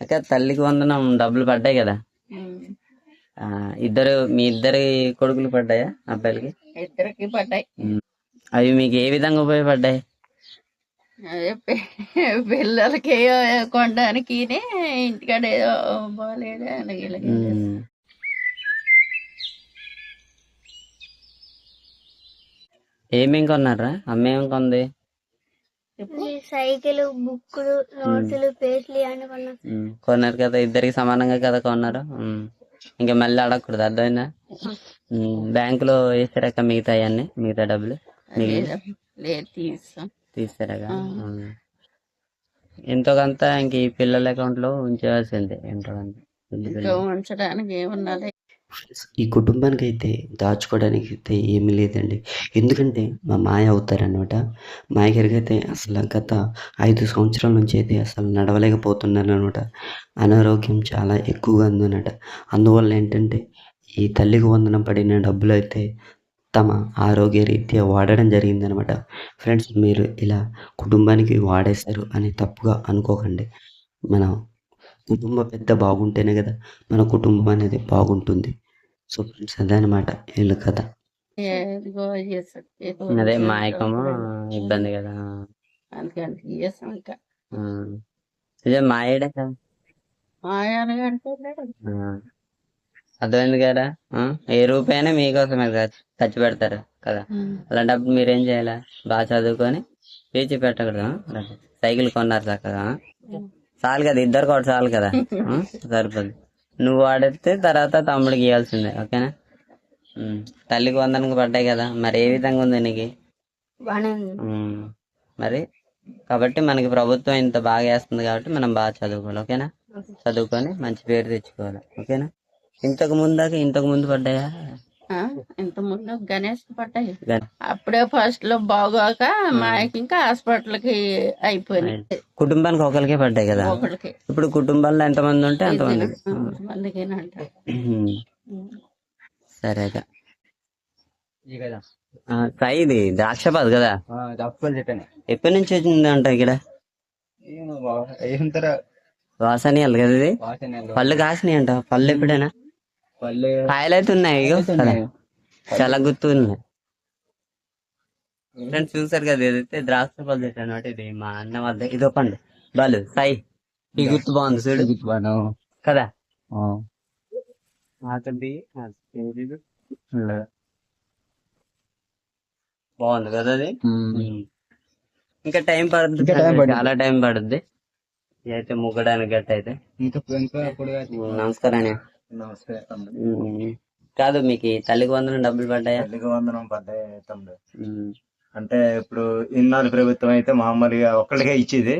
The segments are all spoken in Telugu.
అక్క తల్లికి వందనం డబ్బులు పడ్డాయి కదా. ఇద్దరు మీ ఇద్దరి కొడుకులు పడ్డాయా అబ్బాయిలకి? ఇద్దరికి పడ్డాయి. అవి మీకు ఏ విధంగా ఉపయోగపడ్డాయి? పిల్లలకి కొనడానికి ఇంటికాడ ఏదో బాగాలేదు. ఏమేం కొన్నారా? అమ్మ ఏం కొంది. సైకిల్ బుక్కులు నోట్సులు పేస్లు అన్ని కొన్నాం. ఉమ్. కొన్నారు కదా ఇద్దరికి సమానంగా కదా కొన్నారు. ఇంకా మళ్ళీ అడగకూడదు అర్థమైందా? ఉమ్. బ్యాంకులో వేసారాక మిగతా అన్ని మిగతా డబ్బులు ఉమ్. ఎంతో కొంత ఇంక ఈ పిల్లల అకౌంట్లో ఉంచవలసిందే ఎంతో కొంత ఉంచడానికి ఏమున్నది? ఈ కుటుంబానికి అయితే దాచుకోవడానికి అయితే ఏమీ లేదండి. ఎందుకంటే మా మాయ అవుతారనమాట మాయ గారికి అయితే అసలు గత ఐదు సంవత్సరాల నుంచి అయితే అసలు నడవలేకపోతున్నారు అనమాట అనారోగ్యం చాలా ఎక్కువగా ఉందన్నమాట. అందువల్ల ఏంటంటే ఈ తల్లికి వందనం పడిన డబ్బులు అయితే తమ ఆరోగ్య రీత్యా వాడడం జరిగిందనమాట ఫ్రెండ్స్ మీరు ఇలా కుటుంబానికి వాడేశారు అని తప్పుగా అనుకోకండి. మనం కుటుంబ పెద్ద బాగుంటేనే కదా మన కుటుంబం అనేది బాగుంటుంది. సో ఫ్రెండ్స్ అదనమాట వీళ్ళ కథ. అదే మాయకము ఇబ్బంది కదా. ఇదే మాయడే కదా. అర్థమైంది కదా? ఆ? ఏ రూపాయనే మీకోసమే ఖర్చు ఖర్చు పెడతారు కదా. అలాంటప్పుడు మీరేం చేయాలి? బాగా చదువుకొని పీచి పెట్టకూడదు? సైకిల్ కొన్నారు చక్కగా. ఆ? చాలు కదా ఇద్దరు కూడా చాలు కదా? సరిపోదు నువ్వు వాడితే తర్వాత తమ్ముడికి ఇవ్వాల్సిందే ఓకేనా. తల్లికి వందనకు పడ్డాయి కదా మరి ఏ విధంగా ఉంది నీకు. మరి? కాబట్టి మనకి ప్రభుత్వం ఇంత బాగా వేస్తుంది కాబట్టి మనం బాగా చదువుకోవాలి ఓకేనా? చదువుకొని మంచి పేరు తెచ్చుకోవాలి ఓకేనా? ఇంతకు ముందాక ఇంతకు ముందు పడ్డాయా? ఇంత ముందు గణేష్ గన్- అప్పుడే ఫస్ట్లో బాగోక మాకి ఇంకా హాస్పిటల్కి అయిపోయినాయి కుటుంబానికి ఒకరికే పడ్డాయి కదా? ఒకరికి ఇప్పుడు కుటుంబాల్లో ఎంతమంది ఉంటే అంతమంది. మందికేనంట ఉమ్. సరే సాయి ఇది ద్రాక్షపాదు కదా? ఎప్పటి నుంచి వచ్చింది అంట ఇక్కడ? వాసనీయాలు కదా ఇది? పళ్ళు కాసినాయి అంట. పళ్ళు ఎప్పుడైనా? పల్లె కాయలు అయితే ఉన్నాయి. చాలా గుర్తు ఉన్నాయి ఫ్రెండ్స్ చూసారు కదా ఇదైతే ద్రాక్ష పళ్ళు చెట్టు అనమాట ఇది మా అన్న వద్ద ఇదో పండు. బాలు సాయి ఈ గుర్తు బాగుంది చూడు. కదా? ఆకలి బాగుంది కదా అది? ఇంకా టైం పడుతుంది. చాలా టైం పడుద్ది. అయితే ముగ్గడానికి గట్ట అయితే నమస్కారం. నమస్కారం. కాదు మీకు తల్లికి వందనం డబ్బులు పడ్డాయా తల్లికి వందనం పడ్డాయి తమ్ముడు. అంటే ఇప్పుడు ఇన్నాళ్ళు ప్రభుత్వం అయితే మామూలుగా ఒక్కళ్ళకే ఇచ్చేది.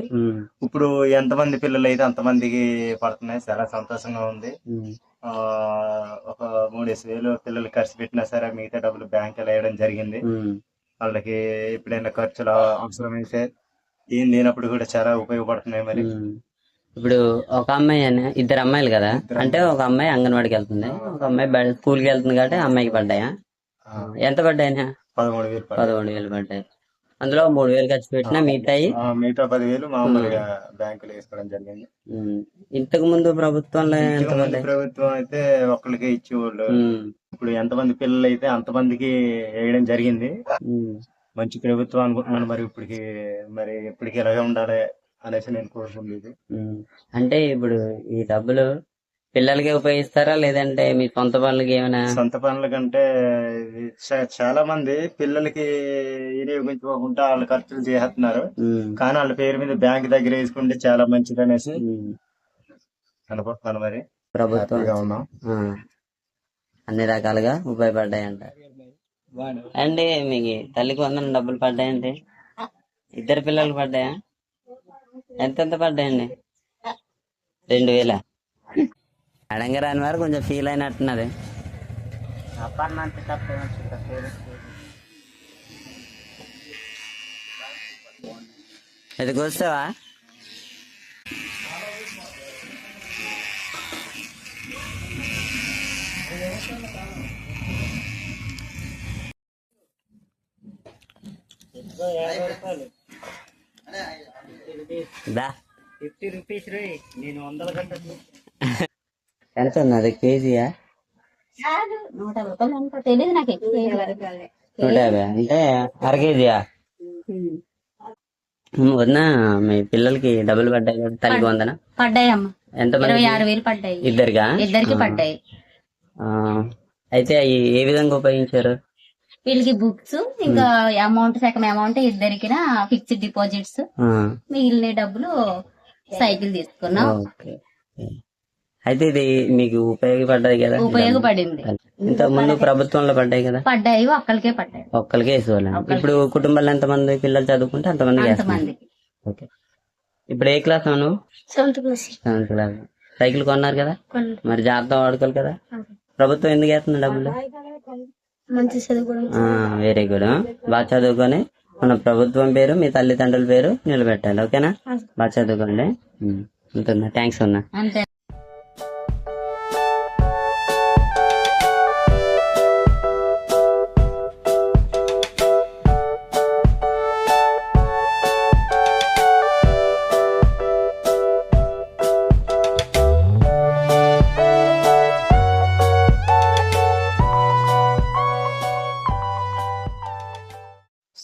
ఇప్పుడు ఎంతమంది పిల్లలు అయితే అంతమందికి పడుతున్నాయి చాలా సంతోషంగా ఉంది ఒక మూడేసి వేలు పిల్లలు ఖర్చు పెట్టినా సరే మిగతా డబ్బులు బ్యాంకులో వేయడం జరిగింది. వాళ్ళకి ఎప్పుడైనా ఖర్చులు అవసరమైతే ఏం లేనప్పుడు కూడా చాలా ఉపయోగపడుతున్నాయి మరి. ఇప్పుడు ఒక అమ్మాయి అని ఇద్దరు అమ్మాయిలు కదా? అంటే ఒక అమ్మాయి అంగన్వాడికి వెళ్తుంది. ఒక అమ్మాయి స్కూల్కి వెళ్తుంది కాబట్టి అమ్మాయికి పడ్డాయా? ఎంత పడ్డాయినా? పదమూడు వేలు. పదకొండు వేలు పడ్డాయి. అందులో మూడు వేలు ఖర్చు పెట్టినా మిగతాయి మిగతా పదివేలు మామూలుగా బ్యాంకులో వేసుకోవడం జరిగింది. ఇంతకు ముందు ప్రభుత్వంలో ఎంత ప్రభుత్వం అయితే ఒక్కరికే ఇచ్చేవాళ్ళు. ఇప్పుడు ఎంతమంది పిల్లలు అయితే అంతమందికి వేయడం జరిగింది. మంచి ప్రభుత్వం అనుకుంటున్నాను మరి ఇప్పటికి మరి ఇప్పటికి ఎలాగే ఉండాలి? అనేసి నేను కోరుకుంటుంది ఉమ్. అంటే ఇప్పుడు ఈ డబ్బులు పిల్లలకి ఉపయోగిస్తారా? లేదంటే మీ సొంత పనులకి ఏమైనా సొంత పనుల కంటే ఇది చా- చాలా మంది పిల్లలకి వినియోగించుకోకుండా వాళ్ళ ఖర్చులు చేస్తున్నారు. కానీ వాళ్ళ పేరు మీద బ్యాంక్ దగ్గర వేసుకుంటే చాలా మంచిది అనేసి. అనుకుంటున్నాను మరి. ప్రభుత్వం. ఉన్నాం. అన్ని రకాలుగా ఉపయోగపడ్డాయంట. అండి మీకు తల్లికి వందన డబ్బులు పడ్డాయండి ఇద్దరు పిల్లలకు పడ్డాయా? ఎంతెంత పడ్డాయండి? రెండు వేల? అడంగా రాని వారు కొంచెం ఫీల్ అయినట్టున్నది. ఇది కూర్చోవా దా. ఫిఫ్టీ రూపీస్ రే నేను వందల గంట ఎంత ఉన్నది? కేజీయా నూట రూపాయలు అంత తెలియదు నాకు ఎక్కువ నూట యాభై. అంటే అర కేజీయా వదిన మీ పిల్లలకి డబ్బులు పడ్డాయి కదా తల్లికి వందన? పడ్డాయమ్మా. ఎంత ఇరవై ఆరు వేలు పడ్డాయి. ఇద్దరిగా ఇద్దరికి పడ్డాయి. ఆ, అయితే అవి ఏ విధంగా ఉపయోగించారు? వీళ్ళకి బుక్స్ ఇంకా అమౌంట్ సగం అమౌంట్ ఇద్దరికి ఫిక్స్డ్ డిపాజిట్స్ మిగిలిన డబ్బులు సైకిల్ తీసుకున్నాం. ఓకే. అయితే ఇది మీకు ఉపయోగపడ్డాయి కదా? ఉపయోగపడింది. ఇంత ముందు ప్రభుత్వంలో పడ్డాయి కదా? పడ్డాయి ఒక్కరికే పడ్డాయి. ఒక్కరికి వేసేవాళ్ళం ఇప్పుడు కుటుంబాల్లో ఎంతమంది పిల్లలు చదువుకుంటే అంతమందికి ఓకే. ఇప్పుడు ఏ క్లాస్ నువ్వు? Seventh class. Seventh class. Cycle కొన్నారు కదా? మరి జాగ్రత్త వాడుకోవాలి కదా? ప్రభుత్వం ఎందుకు వేస్తుంది డబ్బులు? వెరీ గుడ్ బాగా చదువుకొని మన ప్రభుత్వం పేరు మీ తల్లిదండ్రుల పేరు నిలబెట్టాలి ఓకేనా? బాగా చదువుకోండి. ఉంటున్నా. థ్యాంక్స్ అన్నా.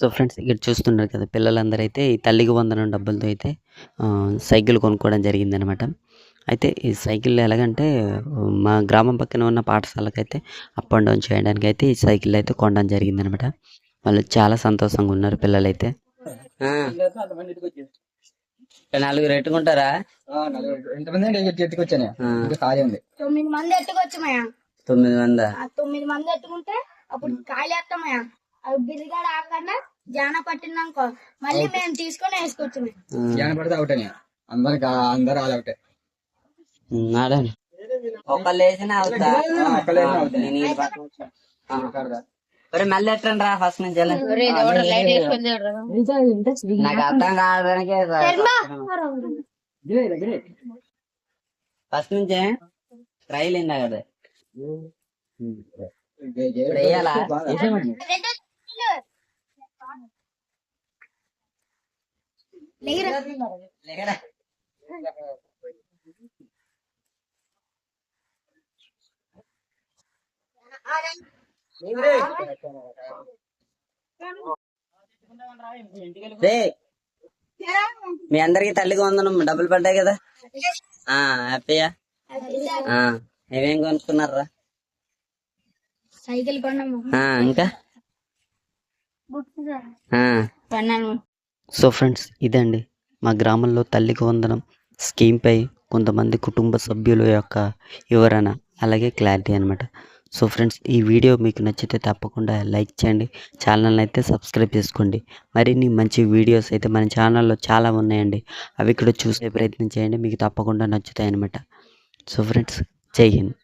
సో ఫ్రెండ్స్ ఇక్కడ చూస్తున్నారు కదా పిల్లలందరూ అయితే ఈ తల్లికి వందనం డబ్బులతో అయితే సైకిల్ కొనుక్కోవడం జరిగిందనమాట. అయితే ఈ సైకిల్ ఎలాగంటే మా గ్రామం పక్కన ఉన్న పాఠశాలకైతే అప్ అండ్ డౌన్ చేయడానికి అయితే ఈ సైకిల్ అయితే కొనడం జరిగిందనమాట. వాళ్ళు చాలా సంతోషంగా ఉన్నారు పిల్లలైతే. ఆ. నలుగురు ఎట్టుకుంటారా? తొమ్మిది మంది తొమ్మిది మందా? ఆ తొమ్మిది మంది ఎట్టుకుంటే అప్పుడు ఖాళీ వేస్తామయ్యా అవి బిల్లుగాడ ఆకుండా జాన పట్టిందనుకో మళ్ళీ మేము తీసుకొని వేసుకోవచ్చు జాన పడితే అవుట్ అని అందరు ఆల్ అవుటే అవుతా వచ్చా. ఆ. ఒరే మళ్ళీ ఎట్టండి రా ఫస్ట్ నుంచి. నాకు అర్థం కావడానికే ఫస్ట్ నుంచే ట్రైల్ ఇందా కదా ఇప్పుడు వేయాలా లేకరా. రే మీ అందరికి తల్లికి వందనం డబ్బులు పడ్డాయి కదా. ఆ హ్యాపీయా? ఆ, ఏమేం కొనుక్కున్నారా సైకిల్ కొన్నాము ఆ, ఇంకా? సో ఫ్రెండ్స్ ఇదండి మా గ్రామంలో తల్లికి వందనం స్కీమ్పై కొంతమంది కుటుంబ సభ్యుల యొక్క వివరణ అలాగే క్లారిటీ అనమాట సో ఫ్రెండ్స్ ఈ వీడియో మీకు నచ్చితే తప్పకుండా లైక్ చేయండి ఛానల్ని అయితే సబ్స్క్రైబ్ చేసుకోండి. మరిన్ని మంచి వీడియోస్ అయితే మన ఛానల్లో చాలా ఉన్నాయండి. అవి ఇక్కడ చూసే ప్రయత్నం చేయండి మీకు తప్పకుండా నచ్చుతాయి అనమాట సో ఫ్రెండ్స్ జై హింద్.